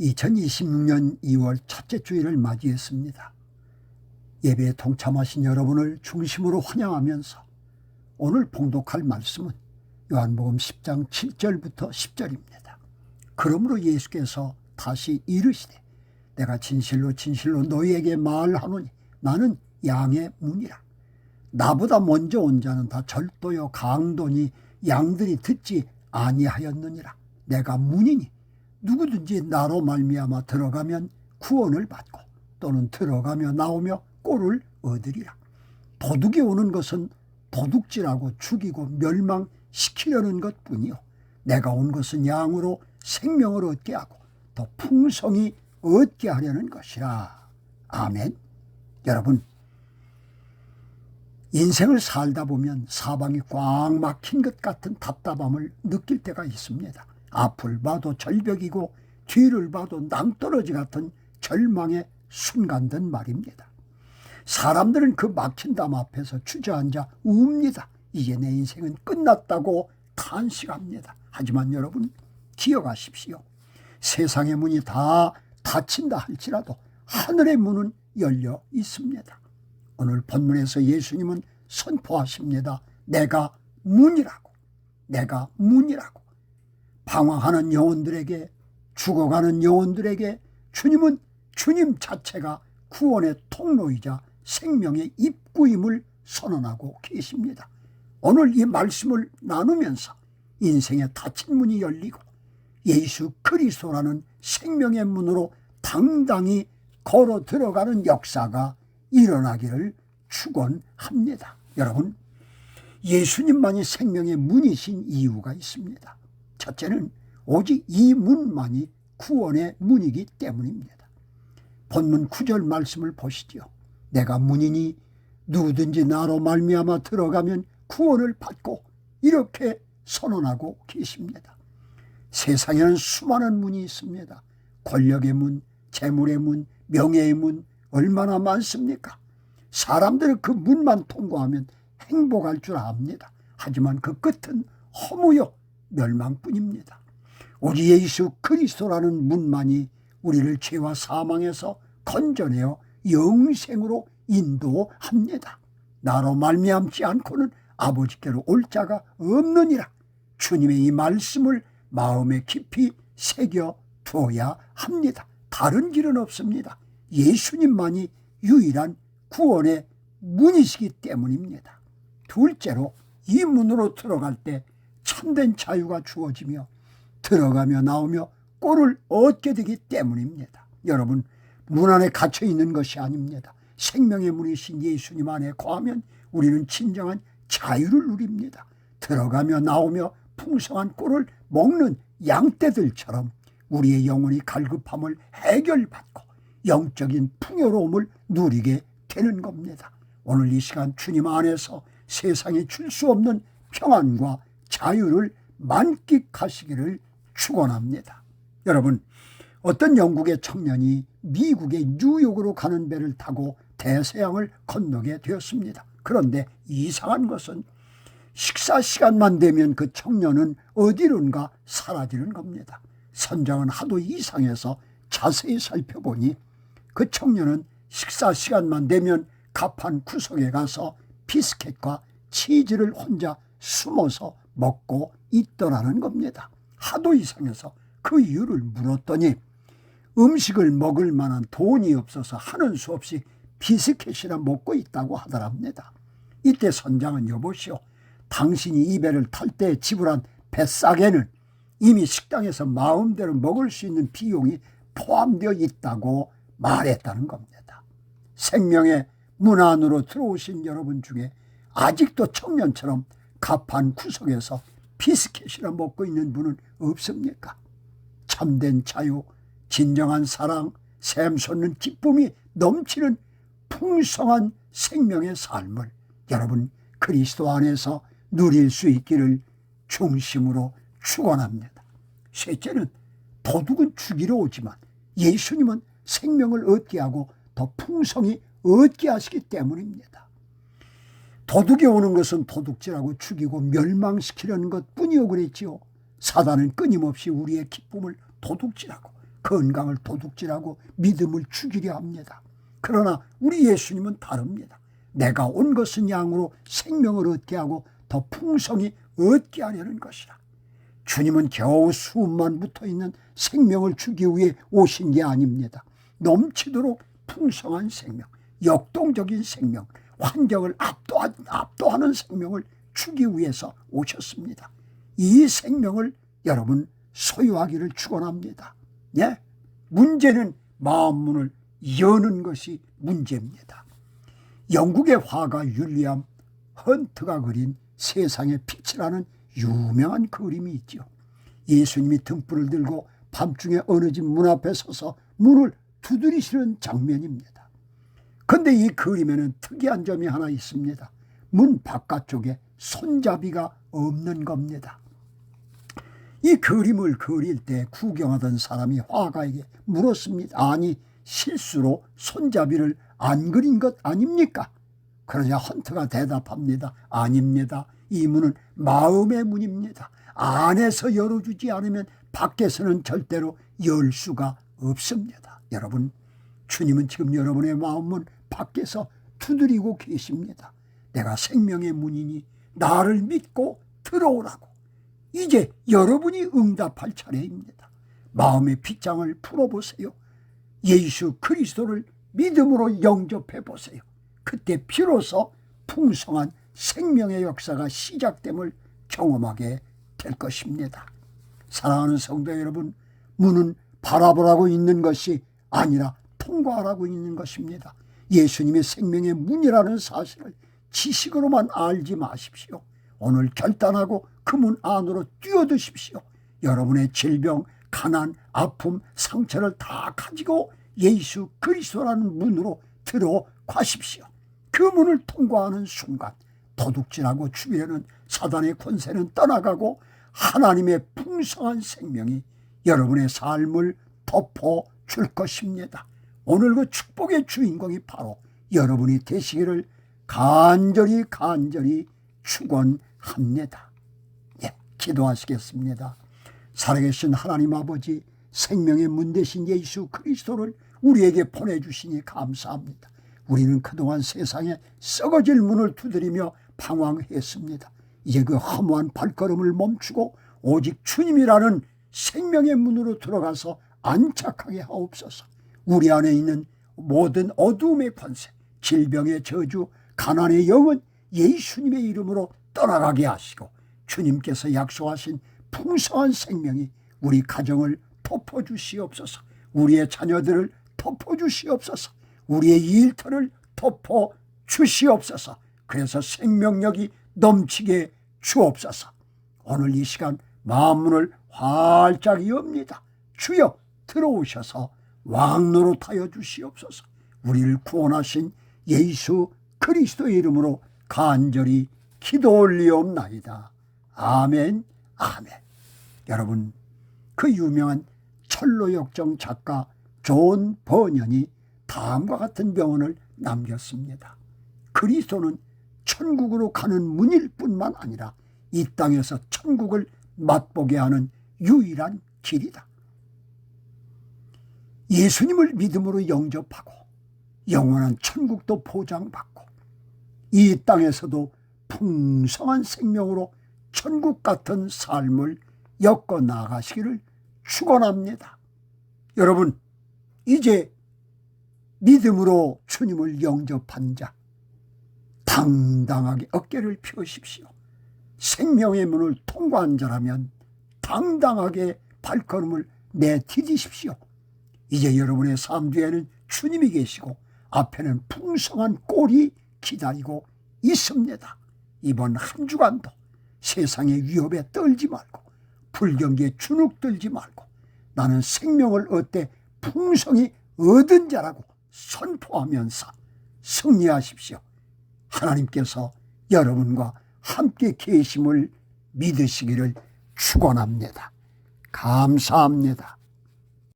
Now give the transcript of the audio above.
2026년 2월 첫째 주일을 맞이했습니다. 예배에 동참하신 여러분을 중심으로 환영하면서 오늘 봉독할 말씀은 요한복음 10장 7절부터 10절입니다. 그러므로 예수께서 다시 이르시되 내가 진실로 진실로 너희에게 말하노니 나는 양의 문이라. 나보다 먼저 온 자는 다 절도요 강도니 양들이 듣지 아니하였느니라. 내가 문이니 누구든지 나로 말미암아 들어가면 구원을 받고 또는 들어가며 나오며 꼴을 얻으리라. 도둑이 오는 것은 도둑질하고 죽이고 멸망시키려는 것뿐이요. 내가 온 것은 양으로 생명을 얻게 하고 더 풍성히 얻게 하려는 것이라. 아멘. 여러분, 인생을 살다 보면 사방이 꽉 막힌 것 같은 답답함을 느낄 때가 있습니다. 앞을 봐도 절벽이고 뒤를 봐도 낭떠러지 같은 절망의 순간들 말입니다. 사람들은 그 막힌 담 앞에서 주저앉아 웁니다. 이제 내 인생은 끝났다고 탄식합니다. 하지만 여러분 기억하십시오. 세상의 문이 다 닫힌다 할지라도 하늘의 문은 열려 있습니다. 오늘 본문에서 예수님은 선포하십니다. 내가 문이라고. 내가 문이라고. 방황하는 영혼들에게 죽어가는 영혼들에게 주님은 주님 자체가 구원의 통로이자 생명의 입구임을 선언하고 계십니다. 오늘 이 말씀을 나누면서 인생의 닫힌 문이 열리고 예수 그리스도라는 생명의 문으로 당당히 걸어 들어가는 역사가 일어나기를 축원합니다. 여러분, 예수님만이 생명의 문이신 이유가 있습니다. 첫째는 오직 이 문만이 구원의 문이기 때문입니다. 본문 9절 말씀을 보시죠. 내가 문이니 누구든지 나로 말미암아 들어가면 구원을 받고 이렇게 선언하고 계십니다. 세상에는 수많은 문이 있습니다. 권력의 문, 재물의 문, 명예의 문 얼마나 많습니까? 사람들은 그 문만 통과하면 행복할 줄 압니다. 하지만 그 끝은 허무요 멸망뿐입니다. 오직 예수 그리스도라는 문만이 우리를 죄와 사망에서 건져내어 영생으로 인도합니다. 나로 말미암지 않고는 아버지께로 올 자가 없느니라. 주님의 이 말씀을 마음에 깊이 새겨 두어야 합니다. 다른 길은 없습니다. 예수님만이 유일한 구원의 문이시기 때문입니다. 둘째로 이 문으로 들어갈 때 참된 자유가 주어지며 들어가며 나오며 꼴을 얻게 되기 때문입니다. 여러분, 문 안에 갇혀 있는 것이 아닙니다. 생명의 문이신 예수님 안에 거하면 우리는 진정한 자유를 누립니다. 들어가며 나오며 풍성한 꼴을 먹는 양떼들처럼 우리의 영혼이 갈급함을 해결받고 영적인 풍요로움을 누리게 되는 겁니다. 오늘 이 시간 주님 안에서 세상에 줄 수 없는 평안과 자유를 만끽하시기를 축원합니다. 여러분, 어떤 영국의 청년이 미국의 뉴욕으로 가는 배를 타고 대서양을 건너게 되었습니다. 그런데 이상한 것은 식사 시간만 되면 그 청년은 어디론가 사라지는 겁니다. 선장은 하도 이상해서 자세히 살펴보니 그 청년은 식사 시간만 되면 갑판 구석에 가서 비스켓과 치즈를 혼자 숨어서 먹고 있더라는 겁니다. 하도 이상해서 그 이유를 물었더니 음식을 먹을 만한 돈이 없어서 하는 수 없이 비스켓이나 먹고 있다고 하더랍니다. 이때 선장은 여보시오. 당신이 이 배를 탈 때 지불한 뱃싸개는 이미 식당에서 마음대로 먹을 수 있는 비용이 포함되어 있다고 말했다는 겁니다. 생명의 문 안으로 들어오신 여러분 중에 아직도 청년처럼 갑판 구석에서 비스켓이나 먹고 있는 분은 없습니까? 참된 자유, 진정한 사랑, 샘솟는 기쁨이 넘치는 풍성한 생명의 삶을 여러분 그리스도 안에서 누릴 수 있기를 중심으로 축원합니다. 셋째는 도둑은 죽이러 오지만 예수님은 생명을 얻게 하고 더 풍성히 얻게 하시기 때문입니다. 도둑이 오는 것은 도둑질하고 죽이고 멸망시키려는 것 뿐이요 그랬지요. 사단은 끊임없이 우리의 기쁨을 도둑질하고 건강을 도둑질하고 믿음을 죽이려 합니다. 그러나 우리 예수님은 다릅니다. 내가 온 것은 양으로 생명을 얻게 하고 더 풍성히 얻게 하려는 것이라. 주님은 겨우 수만 붙어 있는 생명을 주기 위해 오신 게 아닙니다. 넘치도록 풍성한 생명, 역동적인 생명, 환경을 압도하, 압도하는 생명을 주기 위해서 오셨습니다. 이 생명을 여러분 소유하기를 축원합니다. 예? 문제는 마음 문을 여는 것이 문제입니다. 영국의 화가 율리암 헌트가 그린 세상의 빛이라는 유명한 그림이 있죠. 예수님이 등불을 들고 밤중에 어느 집 문 앞에 서서 문을 두드리시는 장면입니다. 근데 이 그림에는 특이한 점이 하나 있습니다. 문 바깥쪽에 손잡이가 없는 겁니다. 이 그림을 그릴 때 구경하던 사람이 화가에게 물었습니다. 아니, 실수로 손잡이를 안 그린 것 아닙니까? 그러자 헌트가 대답합니다. 아닙니다. 이 문은 마음의 문입니다. 안에서 열어주지 않으면 밖에서는 절대로 열 수가 없습니다. 여러분, 주님은 지금 여러분의 마음은 밖에서 두드리고 계십니다. 내가 생명의 문이니 나를 믿고 들어오라고. 이제 여러분이 응답할 차례입니다. 마음의 빗장을 풀어보세요. 예수 그리스도를 믿음으로 영접해 보세요. 그때 비로소 풍성한 생명의 역사가 시작됨을 경험하게 될 것입니다. 사랑하는 성도 여러분, 문은 바라보라고 있는 것이 아니라 통과하라고 있는 것입니다. 예수님의 생명의 문이라는 사실을 지식으로만 알지 마십시오. 오늘 결단하고 그 문 안으로 뛰어드십시오. 여러분의 질병, 가난, 아픔, 상처를 다 가지고 예수 그리스도라는 문으로 들어가십시오. 그 문을 통과하는 순간 도둑질하고 죽이려는 사단의 권세는 떠나가고 하나님의 풍성한 생명이 여러분의 삶을 덮어 줄 것입니다. 오늘 그 축복의 주인공이 바로 여러분이 되시기를 간절히 간절히 축원합니다. 예, 기도하시겠습니다. 살아계신 하나님 아버지 생명의 문 대신 예수 그리스도를 우리에게 보내주시니 감사합니다. 우리는 그동안 세상에 썩어질 문을 두드리며 방황했습니다. 이제 그 허무한 발걸음을 멈추고 오직 주님이라는 생명의 문으로 들어가서 안착하게 하옵소서. 우리 안에 있는 모든 어두움의 권세, 질병의 저주, 가난의 영은 예수님의 이름으로 떠나가게 하시고 주님께서 약속하신 풍성한 생명이 우리 가정을 덮어주시옵소서. 우리의 자녀들을 덮어주시옵소서. 우리의 일터를 덮어주시옵소서. 그래서 생명력이 넘치게 주옵소서. 오늘 이 시간 마음문을 활짝 여옵니다. 주여 들어오셔서 왕노릇하여 주시옵소서. 우리를 구원하신 예수 그리스도의 이름으로 간절히 기도 올리옵나이다. 아멘, 아멘. 여러분, 그 유명한 철로 역정 작가 존 버년이 다음과 같은 병언을 남겼습니다. 그리스도는 천국으로 가는 문일 뿐만 아니라 이 땅에서 천국을 맛보게 하는 유일한 길이다. 예수님을 믿음으로 영접하고 영원한 천국도 보장받고 이 땅에서도 풍성한 생명으로 천국 같은 삶을 엮어 나가시기를 축원합니다. 여러분, 이제 믿음으로 주님을 영접한 자 당당하게 어깨를 펴십시오. 생명의 문을 통과한 자라면 당당하게 발걸음을 내디디십시오. 이제 여러분의 삶 뒤에는 주님이 계시고 앞에는 풍성한 꼴이 기다리고 있습니다. 이번 한 주간도 세상의 위협에 떨지 말고 불경기에 주눅들지 말고 나는 생명을 얻되 풍성히 얻은 자라고 선포하면서 승리하십시오. 하나님께서 여러분과 함께 계심을 믿으시기를 축원합니다. 감사합니다.